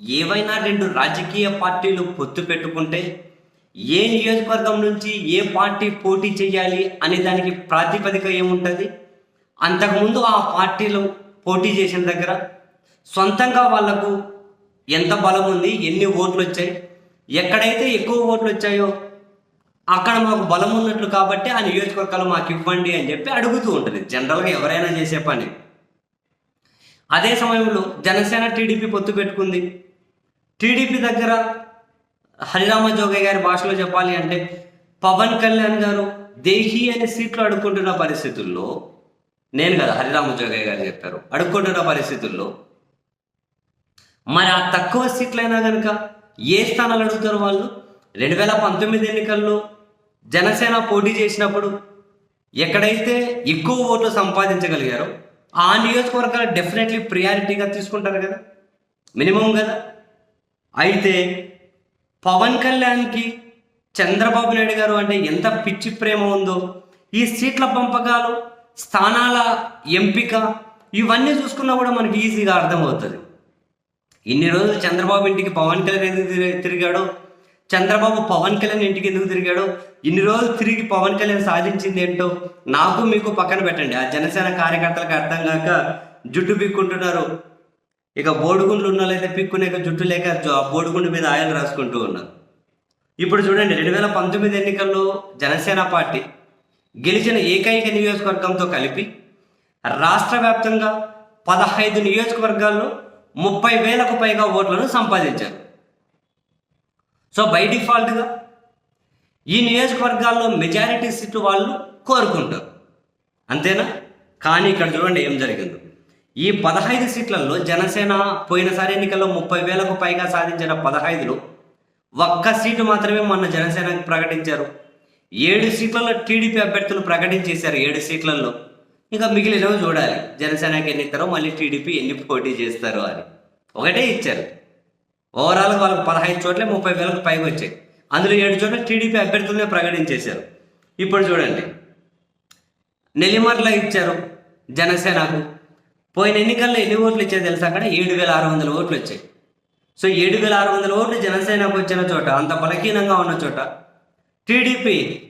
ఏవైనా రెండు రాజకీయ పార్టీలు పొత్తు పెట్టుకుంటే ఏ నియోజకవర్గం నుంచి ఏ పార్టీ పోటీ చేయాలి అనే దానికి ప్రాతిపదిక ఏముంటుంది? అంతకుముందు ఆ పార్టీలు పోటీ చేసిన దగ్గర సొంతంగా వాళ్ళకు ఎంత బలం ఉంది? ఎన్ని ఓట్లు వచ్చాయి? ఎక్కడైతే ఎక్కువ ఓట్లు వచ్చాయో అక్కడ మాకు బలం ఉన్నట్లు కాబట్టి ఆ నియోజకవర్గాలు మాకు ఇవ్వండి అని చెప్పి అడుగుతూ ఉంటుంది. జనరల్గా ఎవరైనా చేసే పని. అదే సమయంలో జనసేన టీడీపీ పొత్తు పెట్టుకుంది. టీడీపీ దగ్గర హరిరామ జోగయ్య గారి భాషలో చెప్పాలి అంటే పవన్ కళ్యాణ్ గారు దేహి అనే సీట్లు అడుక్కుంటున్న పరిస్థితుల్లో నేను కదా హరిరామ జోగయ్య గారు చెప్పారు అడుక్కుంటున్న పరిస్థితుల్లో మరి ఆ తక్కువ సీట్లైనా కనుక ఏ స్థానాలు అడుగుతారు వాళ్ళు? రెండు వేల పంతొమ్మిది ఎన్నికల్లో జనసేన పోటీ చేసినప్పుడు ఎక్కడైతే ఎక్కువ ఓట్లు సంపాదించగలిగారో ఆ నియోజకవర్గాలు డెఫినెట్లీ ప్రియారిటీగా తీసుకుంటారు కదా? మినిమం కదా? అయితే పవన్ కళ్యాణ్కి చంద్రబాబు నాయుడు గారు అంటే ఎంత పిచ్చి ప్రేమ ఉందో ఈ సీట్ల పంపకాలు స్థానాల ఎంపిక ఇవన్నీ చూసుకున్నా కూడా మనకి ఈజీగా అర్థమవుతుంది. ఇన్ని రోజులు చంద్రబాబు ఇంటికి పవన్ కళ్యాణ్ ఎందుకు తిరిగాడో చంద్రబాబు పవన్ కళ్యాణ్ ఇంటికి ఎందుకు తిరిగాడో ఇన్ని రోజులు తిరిగి పవన్ కళ్యాణ్ సాధించింది ఏంటో నాకు మీకు పక్కన పెట్టండి. ఆ జనసేన కార్యకర్తలకు అర్థం కాక జుట్టు బిక్కుంటున్నారు ఇక బోడిగుండ్లు ఉన్న వాళ్ళైతే పిక్కునేక జుట్టు లేక బోడిగుండు మీద ఆయిల్ రాసుకుంటూ ఉన్నారు ఇప్పుడు చూడండి రెండు వేల పంతొమ్మిది ఎన్నికల్లో జనసేన పార్టీ గెలిచిన ఏకైక నియోజకవర్గంతో కలిపి రాష్ట్ర వ్యాప్తంగా పదహైదు నియోజకవర్గాల్లో ముప్పై వేలకు పైగా ఓట్లను సంపాదించారు. సో బై డిఫాల్ట్గా ఈ నియోజకవర్గాల్లో మెజారిటీ సీట్లు వాళ్ళు కోరుకుంటారు. అంతేనా? కానీ ఇక్కడ చూడండి ఏం జరిగిందో. ఈ పదహైదు సీట్లలో జనసేన పోయినసారి ఎన్నికల్లో ముప్పై వేలకు పైగా సాధించిన పదహైదులో ఒక్క సీటు మాత్రమే మొన్న జనసేనకి ప్రకటించారు. ఏడు సీట్లలో టీడీపీ అభ్యర్థులు ప్రకటించేశారు ఏడు సీట్లలో. ఇంకా మిగిలినవి చూడాలి. జనసేనకి ఎన్ని ఇస్తారో మళ్ళీ టీడీపీ ఎన్ని పోటీ చేస్తారు అని. ఒకటే ఇచ్చారు. ఓవరాల్గా వాళ్ళకి పదహైదు చోట్ల ముప్పై వేలకు పైగా వచ్చాయి. అందులో ఏడు చోట్ల టీడీపీ అభ్యర్థులనే ప్రకటించేశారు. ఇప్పుడు చూడండి. నెల్లిమర్ల ఇచ్చారు జనసేనకు. పోయిన ఎన్నికల్లో ఎన్ని ఓట్లు ఇచ్చాయో తెలుసా అక్కడ? ఏడు వేల ఆరు వందల ఓట్లు వచ్చాయి. సో ఏడు వేల ఆరు వందల ఓట్లు జనసేనకు వచ్చిన చోట అంత బలహీనంగా ఉన్న చోట టీడీపీ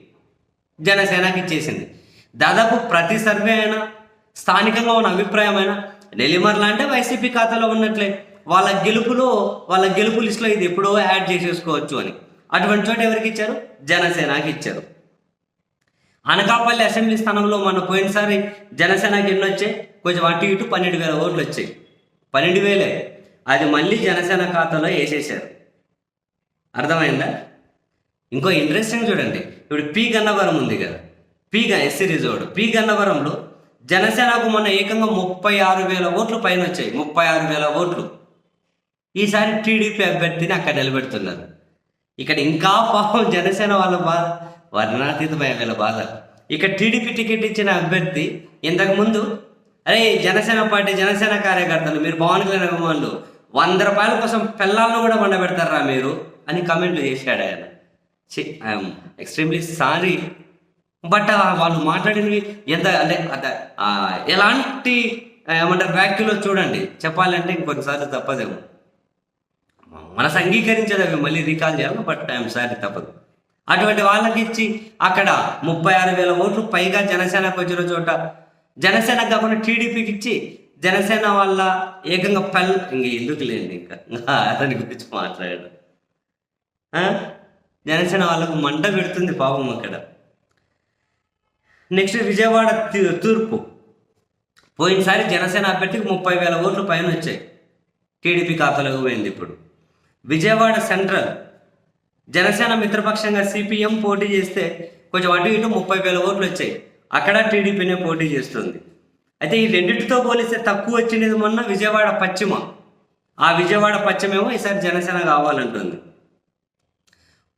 జనసేనకి ఇచ్చేసింది. దాదాపు ప్రతి సర్వే అయినా స్థానికంగా ఉన్న అభిప్రాయం అయినా నెల్లిమర్ల అంటే వైసీపీ ఖాతాలో ఉన్నట్లే. వాళ్ళ గెలుపులో వాళ్ళ గెలుపు లిస్టులో ఇది ఎప్పుడో యాడ్ చేసేసుకోవచ్చు అని. అటువంటి చోట ఎవరికి ఇచ్చారు? జనసేనకి ఇచ్చారు. అనకాపల్లి అసెంబ్లీ స్థానంలో మన పోయినసారి జనసేనకి ఎన్ని వచ్చాయి? కొంచెం అటు ఇటు పన్నెండు వేల ఓట్లు వచ్చాయి. పన్నెండు వేలే. అది మళ్ళీ జనసేన ఖాతాలో వేసేసారు అర్థమైందా? ఇంకో ఇంట్రెస్టింగ్ చూడండి. ఇప్పుడు పి గన్నవరం ఉంది కదా. పి గ ఎస్సీ రిజర్వ్డ్. పి గన్నవరంలో జనసేనకు మొన్న ఏకంగా ముప్పై ఆరు వేల ఓట్లు పైన వచ్చాయి. ముప్పై ఆరు వేల ఓట్లు. ఈసారి టీడీపీ అభ్యర్థిని అక్కడ నిలబెడుతున్నారు. ఇక్కడ ఇంకా పాపం జనసేన వాళ్ళ బాధ వర్ణాతీతమైన వీళ్ళ బాధ. ఇక టీడీపీ టికెట్ ఇచ్చిన అభ్యర్థి ఇంతకుముందు అరే జనసేన పార్టీ జనసేన కార్యకర్తలు మీరు పవన్ కళ్యాణ్ అభిమానులు వంద రూపాయల కోసం పిల్లలను కూడా వండబెడతారా మీరు? అని కమెంట్లు చేశాడు ఆయన. ఐఎమ్ ఎక్స్ట్రీమ్లీ సారీ బట్ వాళ్ళు మాట్లాడినవి ఎంత అంటే ఎలాంటి ఏమంటారు వ్యాఖ్యలో చూడండి. చెప్పాలంటే ఇంకొన్నిసార్లు తప్పదేమో. మనసు అంగీకరించదు అవి మళ్ళీ రీకాల్ చేయాలి బట్ ఐఎమ్ సారీ తప్పదు. అటువంటి వాళ్ళకి ఇచ్చి అక్కడ ముప్పై ఆరు వేల ఓట్లు పైగా జనసేనకు వచ్చిన చోట. జనసేన కాకుండా టీడీపీకి ఇచ్చి జనసేన వల్ల ఏకంగా పల్ ఇంక ఎందుకు లేండి ఇంకా? అతని గురించి మాట్లాడాడు. జనసేన వాళ్ళకు మంట పెడుతుంది పాపం అక్కడ. నెక్స్ట్ విజయవాడ తూర్పు. పోయినసారి జనసేన అభ్యర్థికి ముప్పై వేల ఓట్లు పైన వచ్చాయి. టీడీపీ ఖాతాలోకి పోయింది ఇప్పుడు. విజయవాడ సెంట్రల్. జనసేన మిత్రపక్షంగా సిపిఎం పోటీ చేస్తే కొంచెం అటు ఇటు ముప్పై వేల ఓట్లు వచ్చాయి. అక్కడ టీడీపీనే పోటీ చేస్తుంది. అయితే ఈ రెండింటితో పోలిస్తే తక్కువ వచ్చినది మొన్న విజయవాడ పశ్చిమ. ఆ విజయవాడ పశ్చిమేమో ఈసారి జనసేన కావాలంటుంది.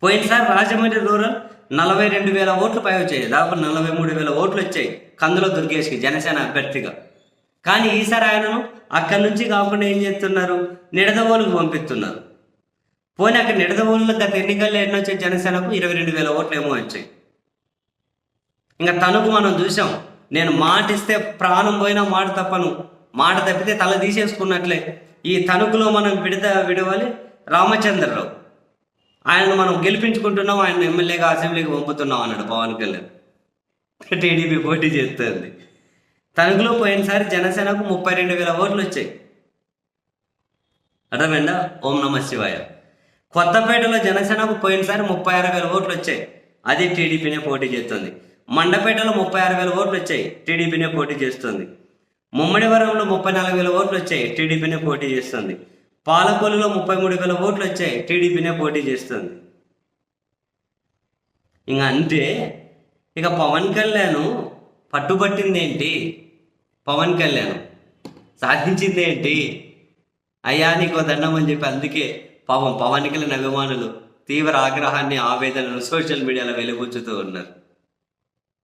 పోయినసారి రాజమండ్రి రూరల్ నలభై రెండు వేల ఓట్లు పై వచ్చాయి. దాదాపు నలభై మూడు వేల ఓట్లు వచ్చాయి కందులో దుర్గేష్కి జనసేన అభ్యర్థిగా. కానీ ఈసారి ఆయనను అక్కడి నుంచి కాకుండా ఏం చేస్తున్నారు? నిడదవోలుకు పంపిస్తున్నారు. పోనీ అక్కడ నిడదవోలులో గత ఎన్నికల్లో ఎన్ని వచ్చాయి? జనసేనకు ఇరవై రెండు వేల ఓట్లు ఏమో వచ్చాయి. ఇంకా తణుకు మనం చూసాం నేను మాట ఇస్తే ప్రాణం పోయినా మాట తప్పను. మాట తప్పితే తల తీసేసుకున్నట్లే. ఈ తణుకులో మనం విడత విడవాలి రామచంద్రరావు. ఆయనను మనం గెలిపించుకుంటున్నాం ఆయన ఎమ్మెల్యేగా అసెంబ్లీకి పంపుతున్నాం అన్నాడు పవన్ కళ్యాణ్. టీడీపీ పోటీ చేస్తుంది. తణుకులో పోయినసారి జనసేనకు ముప్పై రెండు వేల ఓట్లు వచ్చాయి. అర్థమైందా? ఓం నమ శివాయ. కొత్తపేటలో జనసేనకు పోయినసారి ముప్పై ఆరు వేల ఓట్లు వచ్చాయి. అది టీడీపీనే పోటీ చేస్తుంది. మండపేటలో ముప్పై ఆరు వేల ఓట్లు వచ్చాయి. టీడీపీనే పోటీ చేస్తుంది. ముమ్మడివరంలో ముప్పై నాలుగు వేల ఓట్లు వచ్చాయి. టీడీపీనే పోటీ చేస్తుంది. పాలకొల్లులో ముప్పై మూడు వేల ఓట్లు వచ్చాయి. టీడీపీనే పోటీ చేస్తుంది. ఇంకా అంతే. ఇక పవన్ కళ్యాణ్ పట్టుబట్టింది ఏంటి పవన్ కళ్యాణ్ సాధించింది ఏంటి అయ్యా నీకు దండం అని చెప్పి అందుకే పాపం పవన్ కళ్యాణ్ అభిమానులు తీవ్ర ఆగ్రహాన్ని ఆవేదనను సోషల్ మీడియాలో వెలుగుచ్చుతూ ఉన్నారు.